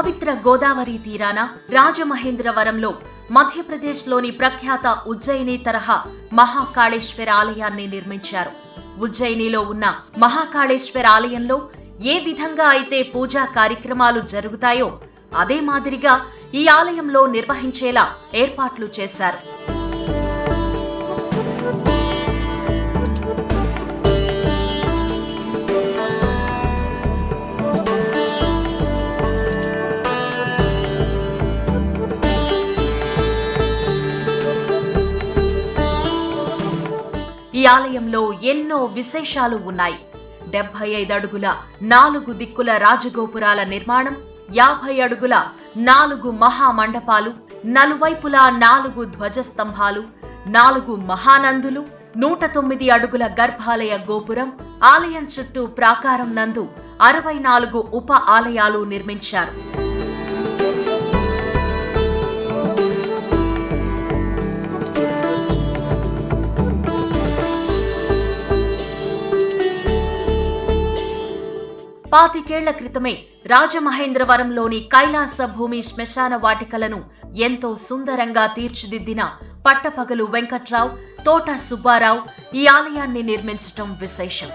పవిత్ర గోదావరి తీరాన రాజమహేంద్రవరంలో మధ్యప్రదేశ్లోని ప్రఖ్యాత ఉజ్జయిని తరహా మహాకాళేశ్వర ఆలయాన్ని నిర్మించారు. ఉజ్జయినిలో ఉన్న మహాకాళేశ్వర ఆలయంలో ఏ విధంగా అయితే పూజా కార్యక్రమాలు జరుగుతాయో అదే మాదిరిగా ఈ ఆలయంలో నిర్వహించేలా ఏర్పాట్లు చేశారు. ఈ ఆలయంలో ఎన్నో విశేషాలు ఉన్నాయి. డెబ్బై ఐదు అడుగుల నాలుగు దిక్కుల రాజగోపురాల నిర్మాణం యాభై అడుగుల నాలుగు మహామండపాలు నలువైపులా నాలుగు ధ్వజస్తంభాలు నాలుగు మహానందులు నూట తొమ్మిది అడుగుల గర్భాలయ గోపురం ఆలయం చుట్టూ ప్రాకారం నందు అరవై నాలుగు ఉప ఆలయాలు నిర్మించారు. పాతికేళ్ళ క్రితమే రాజమహేంద్రవరంలోని కైలాస భూమి శ్మశాన వాటికలను ఎంతో సుందరంగా తీర్చిదిద్దిన పట్టపగలు వెంకట్రావు తోట సుబ్బారావు ఈ ఆలయాన్ని నిర్మించటం విశేషం.